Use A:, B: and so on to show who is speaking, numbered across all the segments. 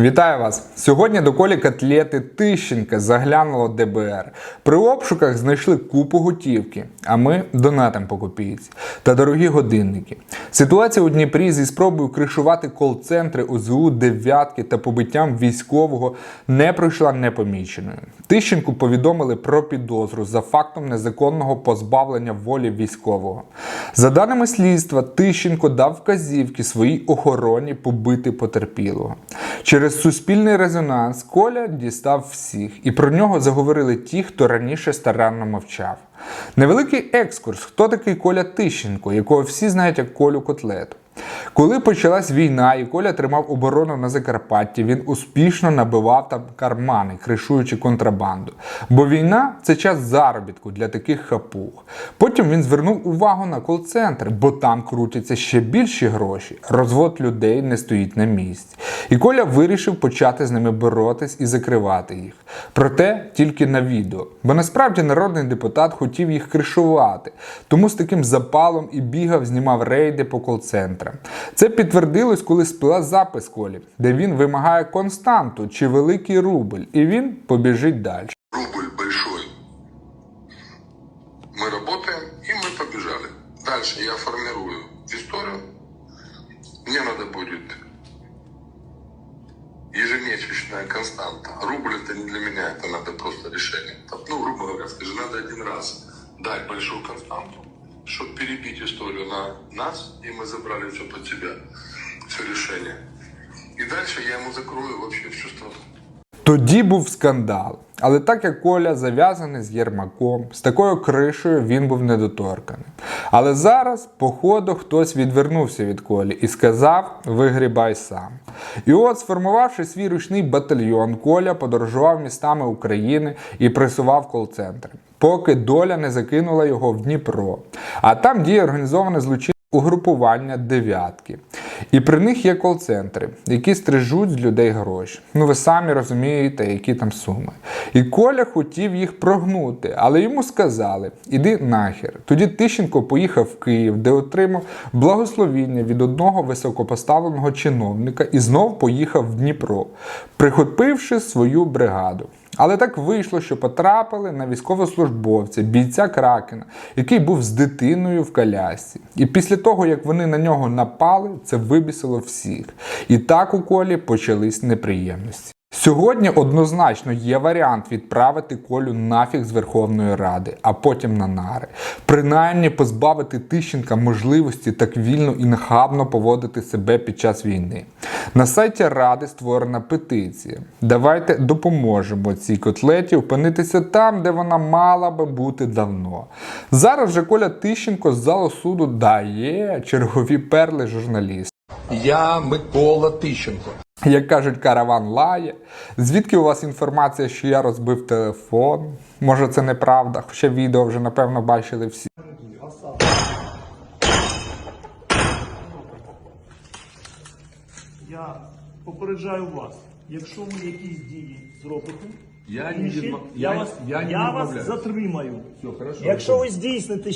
A: Вітаю вас! Сьогодні до колі котлети Тищенка заглянуло ДБР. При обшуках знайшли купу готівки, а ми донатом по копійці та дорогі годинники. Ситуація у Дніпрі зі спробою кришувати кол-центри ОЗУ дев'ятки та побиттям військового не пройшла непоміченою. Тищенку повідомили про підозру за фактом незаконного позбавлення волі військового. За даними слідства, Тищенко дав вказівки своїй охороні побити потерпілого. Через суспільний резонанс Коля дістав всіх, і про нього заговорили ті, хто раніше старанно мовчав. Невеликий екскурс, хто такий Коля Тищенко, якого всі знають як Колю Котлету. Коли почалась війна і Коля тримав оборону на Закарпатті, він успішно набивав там кармани, кришуючи контрабанду. Бо війна це час заробітку для таких хапух. Потім він звернув увагу на кол-центр, бо там крутяться ще більші гроші. Розвод людей не стоїть на місці. І Коля вирішив почати з ними боротись і закривати їх. Проте тільки на відео. Бо насправді народний депутат хотів їх кришувати, тому з таким запалом і бігав, знімав рейди по кол-центрам. Це підтвердилось, коли спила запис Колі, де він вимагає константу чи великий рубль, і він побіжить далі.
B: рубль большой. Мы работаем, и мы побежали. Дальше я формирую историю. Мне надо будет ежемесячная константа. Рубль это не для меня, это надо просто решение. Так, Ну, грубо говоря, скажи, надо один раз дать большую константу, чтобы перебить историю на нас, и мы забрали все под себя, все решение. И дальше я ему закрою вообще всю страну.
A: Тоді був скандал. Але так як Коля зав'язаний з Єрмаком, з такою кришею він був недоторканий. Але зараз, походу, хтось відвернувся від Колі і сказав: вигрібай сам. І от, сформувавши свій ручний батальйон, Коля подорожував містами України і пресував кол-центри, поки доля не закинула його в Дніпро. А там діє організоване злочинне угрупування дев'ятки. І при них є кол-центри, які стрижуть з людей гроші. Ну ви самі розумієте, які там суми. І Коля хотів їх прогнути, але йому сказали: іди нахер. Тоді Тищенко поїхав в Київ, де отримав благословіння від одного високопоставленого чиновника і знов поїхав в Дніпро, прихопивши свою бригаду. Але так вийшло, що потрапили на військовослужбовця, бійця Кракена, який був з дитиною в колясці. І після того, як вони на нього напали, це вибісило всіх. І так у колі почались неприємності. Сьогодні однозначно є варіант відправити Колю нафіг з Верховної Ради, а потім на нари. Принаймні позбавити Тищенка можливості так вільно і нахабно поводити себе під час війни. На сайті Ради створена петиція. Давайте допоможемо цій котлеті опинитися там, де вона мала би бути давно. Зараз же Коля Тищенко з залу суду дає чергові перли журналістам.
C: Я Микола Тищенко.
A: Як кажуть, караван лає. Звідки у вас інформація, що я розбив телефон? Може, це неправда, хоча відео вже напевно бачили всі.
D: Я попереджаю вас, якщо ви якісь дії зробите,
C: Я не
D: інші, я,
C: я-
D: вас,
C: я не
D: вас затримаю.
C: Все, хорошо.
D: Якщо ви здійсните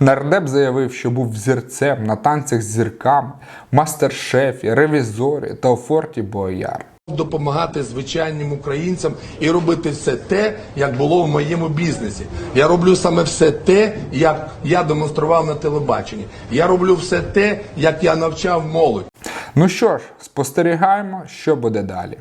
A: Нардеп заявив, що був взірцем на танцях з зірками, мастер-шефі, ревізорі та у форті Бояр.
C: допомагати звичайним українцям і робити все те, як було в моєму бізнесі. Я роблю саме все те, як я демонстрував на телебаченні. Я роблю все те, як я навчав молодь.
A: Ну що ж, спостерігаємо, що буде далі.